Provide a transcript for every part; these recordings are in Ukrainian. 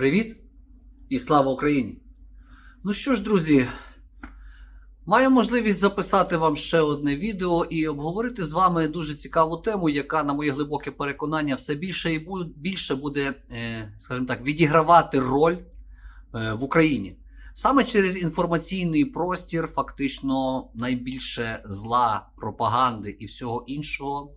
Привіт і слава Україні! Ну що ж, друзі, маю можливість записати вам ще одне відео і обговорити з вами дуже цікаву тему, яка, на моє глибоке переконання, все більше і більше буде, е, скажімо так, відігравати роль е, в Україні. Саме через інформаційний простір, фактично, найбільше зла, пропаганди і всього іншого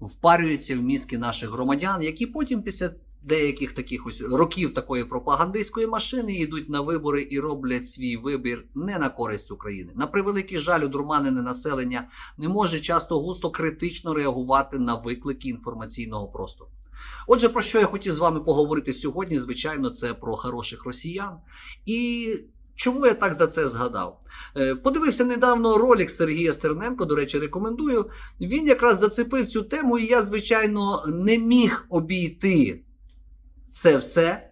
впарюється в мізки наших громадян, які потім після деяких таких ось років такої пропагандистської машини йдуть на вибори і роблять свій вибір не на користь України. На превеликий жаль, одурманене населення не може часто густо критично реагувати на виклики інформаційного простору. Отже, про що я хотів з вами поговорити сьогодні? Звичайно, це про хороших росіян. І чому я так за це згадав? Е, Подивився недавно ролик Сергія Стерненко, до речі, рекомендую. Він якраз зацепив цю тему, і я, звичайно, не міг обійти це все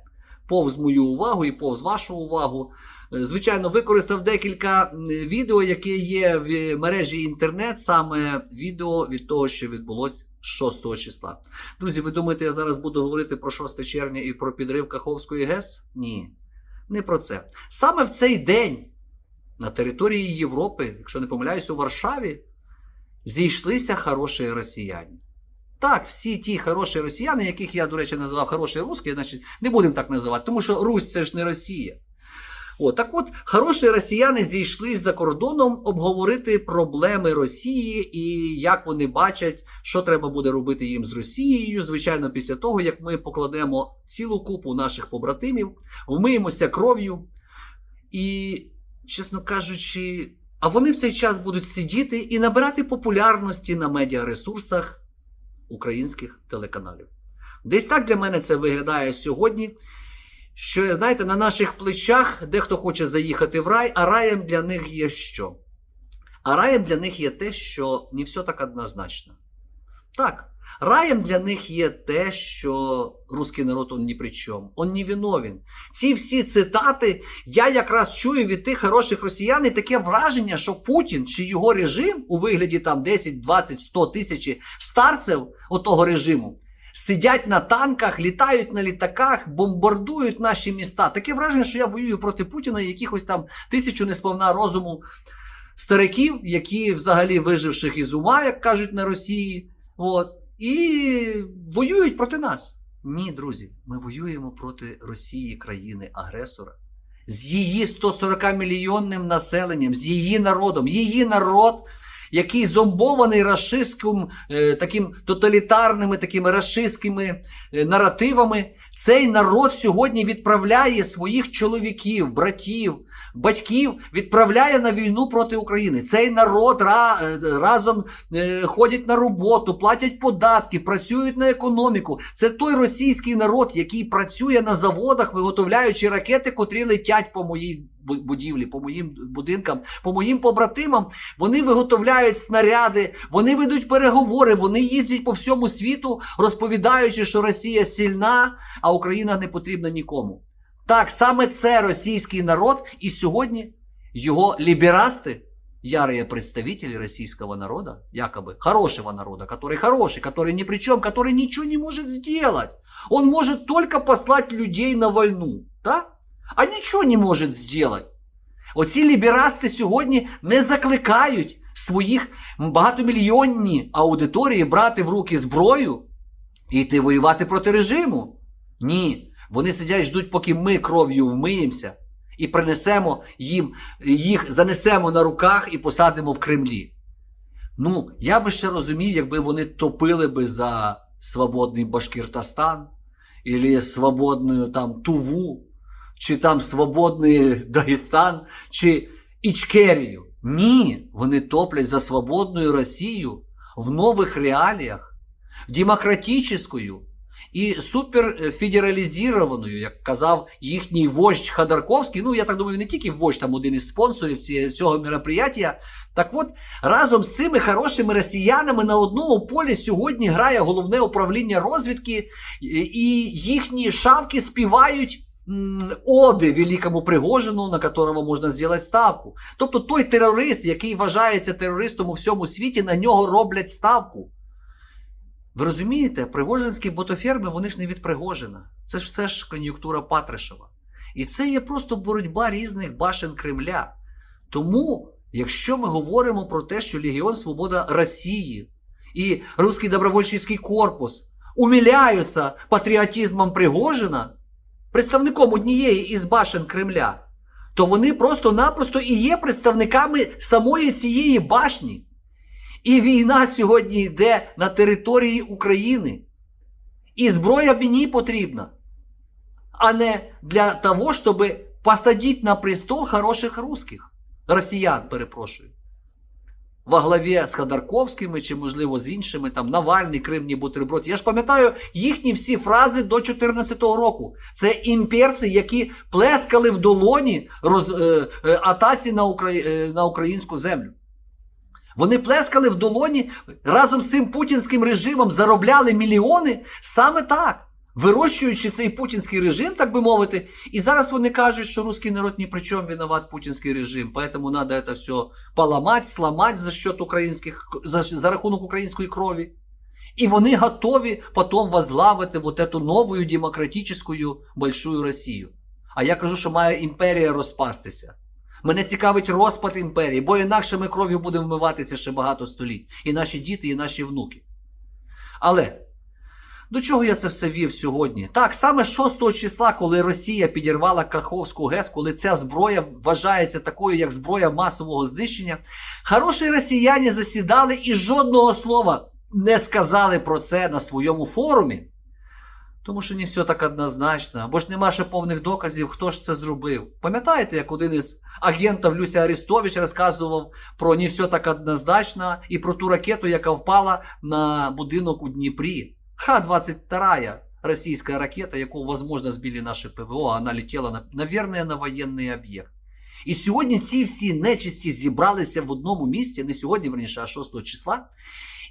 повз мою увагу і повз вашу увагу. Е, Звичайно, використав декілька відео, які є в мережі інтернет, саме відео від того, що відбулось 6 числа. Друзі, ви думаєте, я зараз буду говорити про 6 червня і про підрив Каховської ГЕС? Ні, не про це. Саме в цей день на території Європи, якщо не помиляюсь, у Варшаві, зійшлися хороші росіяни. Так, всі ті хороші росіяни, яких я, до речі, називав хороші русські, значить, не будемо так називати, тому що Русь це ж не Росія. О, так от, хороші росіяни зійшлись за кордоном обговорити проблеми Росії і як вони бачать, що треба буде робити їм з Росією. Звичайно, після того, як ми покладемо цілу купу наших побратимів, вмиємося кров'ю. І, чесно кажучи, а вони в цей час будуть сидіти і набирати популярності на медіаресурсах українських телеканалів. Десь так для мене це виглядає сьогодні. Що, знаєте, на наших плечах дехто хоче заїхати в рай, а раєм для них є що? А раєм для них є те, що не все так однозначно. Так, раєм для них є те, що русський народ он ні при чому, он не виновен. Ці всі цитати я якраз чую від тих хороших росіян, і таке враження, що Путін чи його режим у вигляді там 10, 20, 100 тисяч старців отого режиму сидять на танках, літають на літаках, бомбардують наші міста. Таке враження, що я воюю проти Путіна і якихось там тисячу несповна розуму стариків, які взагалі виживших із ума, як кажуть на Росії. От, і воюють проти нас. Ні, друзі, ми воюємо проти Росії, країни-агресора. З її 140 мільйонним населенням, з її народом, її народ який зомбований рашистським, е, таким тоталітарними, такими рашистськими е, наративами, цей народ сьогодні відправляє своїх чоловіків, братів, батьків, відправляє на війну проти України. Цей народ е, разом е, ходять на роботу, платять податки, працюють на економіку. Це той російський народ, який працює на заводах, виготовляючи ракети, котрі летять по моїй будівлі, по моїм будинкам, по моїм побратимам. Вони виготовляють снаряди, вони ведуть переговори, вони їздять по всьому світу, розповідаючи, що Росія сильна, а Україна не потрібна нікому. Так, саме це російський народ, і сьогодні його ліберасти, ярые представители российского народа, якобы хорошего народа, который хороший, который ни при чем, который ничего не может сделать. Он может только послать людей на войну, да? а нічого не може сделать. Оці ліберасти сьогодні не закликають своїх багатомільйонні аудиторії брати в руки зброю і йти воювати проти режиму. Ні. Вони сидять, ждуть, поки ми кров'ю вмиємося і принесемо їм, їх занесемо на руках і посадимо в Кремлі. Ну, я би ще розумів, якби вони топили би за свободний Башкіртостан, или свободную там Туву, чи там свободний Дагестан, чи Ічкерію. Ні, вони топлять за свободну Росію в нових реаліях, демократичною і суперфедералізованою, як казав їхній вождь Ходорковський. Ну, я так думаю, не тільки вождь, там один із спонсорів цього мероприятия. Так от, разом з цими хорошими росіянами на одному полі сьогодні грає головне управління розвідки, і- і їхні шавки співають. Оди великому Пригожину, на которого можна зробити ставку. Тобто той терорист, який вважається терористом у всьому світі, на нього роблять ставку. Ви розумієте, пригожинські ботоферми, вони ж не від Пригожина. Це ж все ж кон'юнктура Патришева. І це є просто боротьба різних башен Кремля. Тому, якщо ми говоримо про те, що Легіон Свобода Росії і Русський добровольчий корпус умиляються патріотизмом Пригожина, представником однієї із башен Кремля, то вони просто-напросто і є представниками самої цієї башні. І війна сьогодні йде на території України. І зброя мені потрібна, а не для того, щоб посадити на престол хороших русських, росіян, перепрошую. Во главі з Ходорковськими чи, можливо, з іншими, там Навальний, Кримні бутерброд. Я ж пам'ятаю їхні всі фрази до 2014 року. Це імперці, які плескали в долоні роз, е, е, атаці на, Укра... е, на українську землю. Вони плескали в долоні разом з цим путінським режимом, заробляли мільйони саме так, вирощуючи цей путінський режим, так би мовити. І зараз вони кажуть, що русський народ ні при чому виноват путінський режим, поэтому надо это все поламати, сломати за счет українських, за, за рахунок української крові. І вони готові потім возглавити вот эту нову демократичну большую Росію. А я кажу, що має імперія розпастися. Мене цікавить розпад імперії, бо інакше ми кров'ю будемо вмиватися ще багато століть. І наші діти, і наші внуки. Але до чого я це все вів сьогодні? Так, саме 6 числа, коли Росія підірвала Каховську ГЕС, коли ця зброя вважається такою, як зброя масового знищення, хороші росіяни засідали і жодного слова не сказали про це на своєму форумі. Тому що не все так однозначно, бо ж нема ще повних доказів, хто ж це зробив. Пам'ятаєте, як один із агентів Люся Арестович розказував про не все так однозначно і про ту ракету, яка впала на будинок у Дніпрі. Х-22 російська ракета, яку, возможно, збили наші ПВО, вона летіла, на, наверное, на воєнний об'єкт. І сьогодні ці всі нечисті зібралися в одному місці, не сьогодні, верніше, а 6 числа.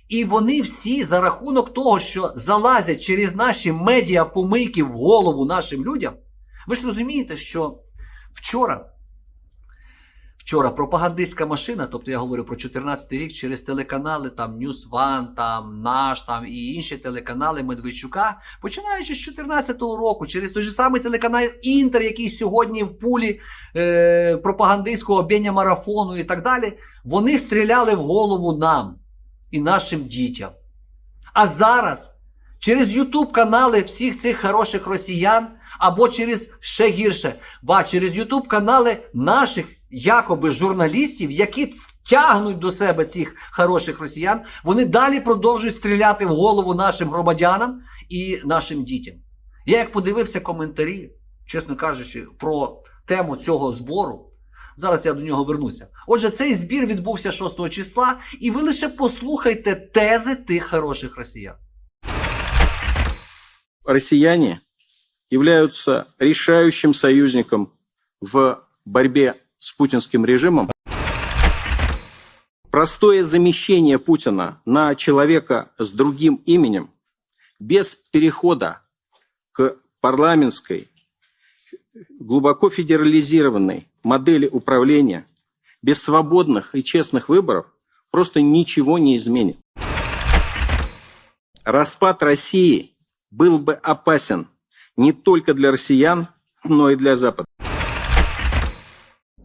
І вони всі за рахунок того, що залазять через наші медіа помийки в голову нашим людям. Ви ж розумієте, що вчора, вчора пропагандистська машина, тобто я говорю про 14 рік, через телеканали там News One, там наш там і інші телеканали Медведчука, починаючи з 14 року, через той же самий телеканал Інтер, який сьогодні в пулі е, пропагандистського об'єднання марафону і так далі, вони стріляли в голову нам і нашим дітям. А зараз через Ютуб канали всіх цих хороших росіян, або через ще гірше, ба через Ютуб канали наших якоби журналістів, які тягнуть до себе цих хороших росіян, вони далі продовжують стріляти в голову нашим громадянам і нашим дітям. Я як подивився коментарі, чесно кажучи, про тему цього збору. Зараз я до нього вернуся. Отже, цей збір відбувся 6 числа, і ви лише послухайте тези тих хороших росіян. россияне являются решающим союзником в борьбе с путинским режимом. Простое замещение Путина на человека с другим именем без перехода к парламентской, глубоко федерализированной модели управления, без свободных и честных выборов просто ничего не изменит. Распад России был бы опасен не только для россиян, но и для Запада.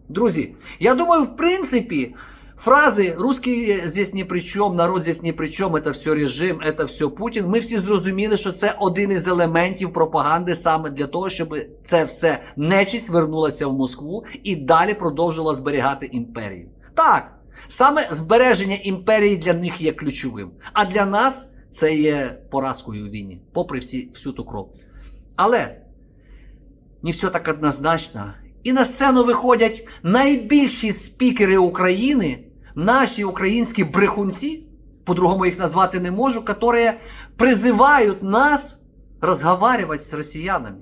Друзі, я думаю, в принципі, фрази «русский здесь ни при чем», «народ здесь ни при чем», «это все режим», «это все Путін», ми всі зрозуміли, що це один із елементів пропаганди саме для того, щоб це все нечисть вернулася в Москву і далі продовжила зберігати імперію. Так, саме збереження імперії для них є ключовим. А для нас це є поразкою у війні, попри всі, всю ту кров. Але не все так однозначно. І на сцену виходять найбільші спікери України, наші українські брехунці, по-другому їх назвати не можу, які призивають нас розговарювати з росіянами.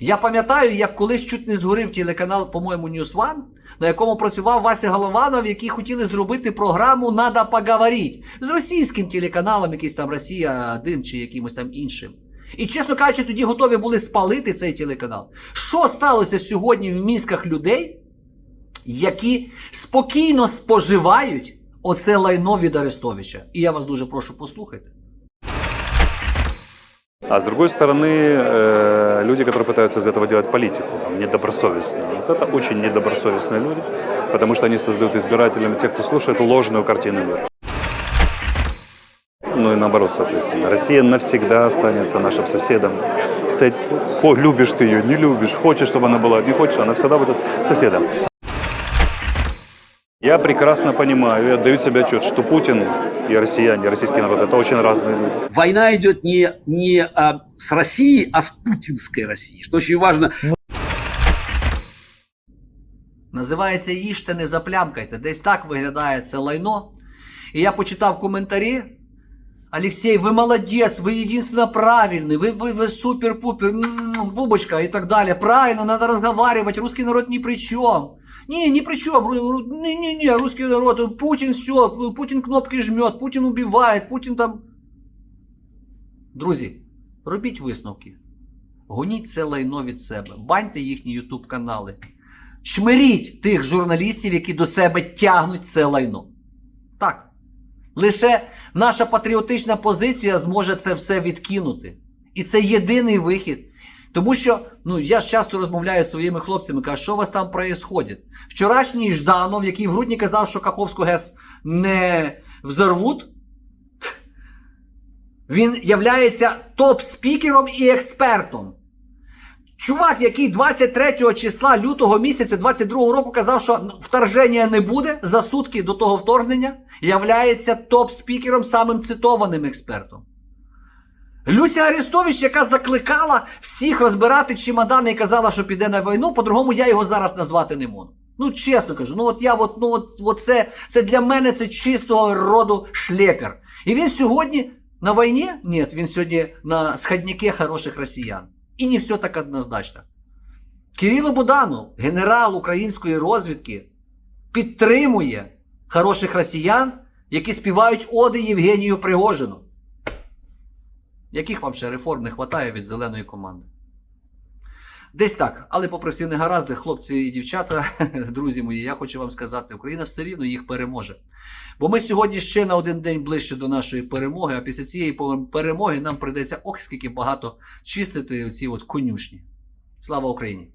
Я пам'ятаю, як колись чуть не згорів телеканал, по-моєму, News One, на якому працював Вася Голованов, які хотіли зробити програму «Надо поговорити» з російським телеканалом, якийсь там Росія 1 чи якимось там іншим. І, чесно кажучи, тоді готові були спалити цей телеканал. Що сталося сьогодні в мізках людей, які спокійно споживають оце лайно від Арестовича? І я вас дуже прошу послухайте. А с другой стороны, э, люди, которые пытаются из этого делать политику, недобросовестные. Вот это очень недобросовестные люди, потому что они создают избирателям, тех, кто слушает, ложную картину мира. Ну и наоборот, соответственно. Россия навсегда останется нашим соседом. С- хо- любишь ты ее, не любишь, хочешь, чтобы она была, не хочешь, она всегда будет соседом. Я прекрасно понимаю и отдаю себе отчет, что Путин и россияне, и российский народ – это очень разные люди. война идет не, не а, с Россией, а с путинской Россией, что очень важно. Називається їжте, не заплямкайте. Десь так виглядає це лайно. І я почитав коментарі. Олексій, ви молодець, ви єдино правильний, ви, ви, ви супер-пупер, м-м, бубочка і так далі. Правильно, надо разговаривать, русский народ ни при чем. Не, ни при чем. Не-не-не, русский народ, Путин все, Путин кнопки жмет, Путин убивает, Путин там. Друзі, робіть висновки. Гоніть це лайно від себе, баньте їхні ютуб канали. Чмиріть тих журналістів, які до себе тягнуть це лайно. Так. Лише наша патріотична позиція зможе це все відкинути. І це єдиний вихід. Тому що ну, я ж часто розмовляю з своїми хлопцями, кажу, що у вас там відбувається? Вчорашній Жданов, який в грудні казав, що Каховську ГЕС не взорвуть, він являється топ-спікером і експертом. Чувак, який 23 числа лютого місяця 22 року казав, що вторження не буде за сутки до того вторгнення, являється топ-спікером, самим цитованим експертом. Люся Арестович, яка закликала всіх розбирати чемодани і казала, що піде на війну, по-другому я його зараз назвати не можу. Ну, чесно кажу, ну от я от, ну от, от це, це для мене це чистого роду шлепер. І він сьогодні на війні? Ні, він сьогодні на сходняке хороших росіян. І не все так однозначно. Кирило Буданов, генерал української розвідки, підтримує хороших росіян, які співають оди Євгенію Пригожину. Яких вам ще реформ не вистачає від зеленої команди? Десь так. Але попри всі негаразди, хлопці і дівчата, друзі мої, я хочу вам сказати, Україна все рівно їх переможе. Бо ми сьогодні ще на один день ближче до нашої перемоги, а після цієї перемоги нам прийдеться ох, скільки багато чистити оці от конюшні. Слава Україні!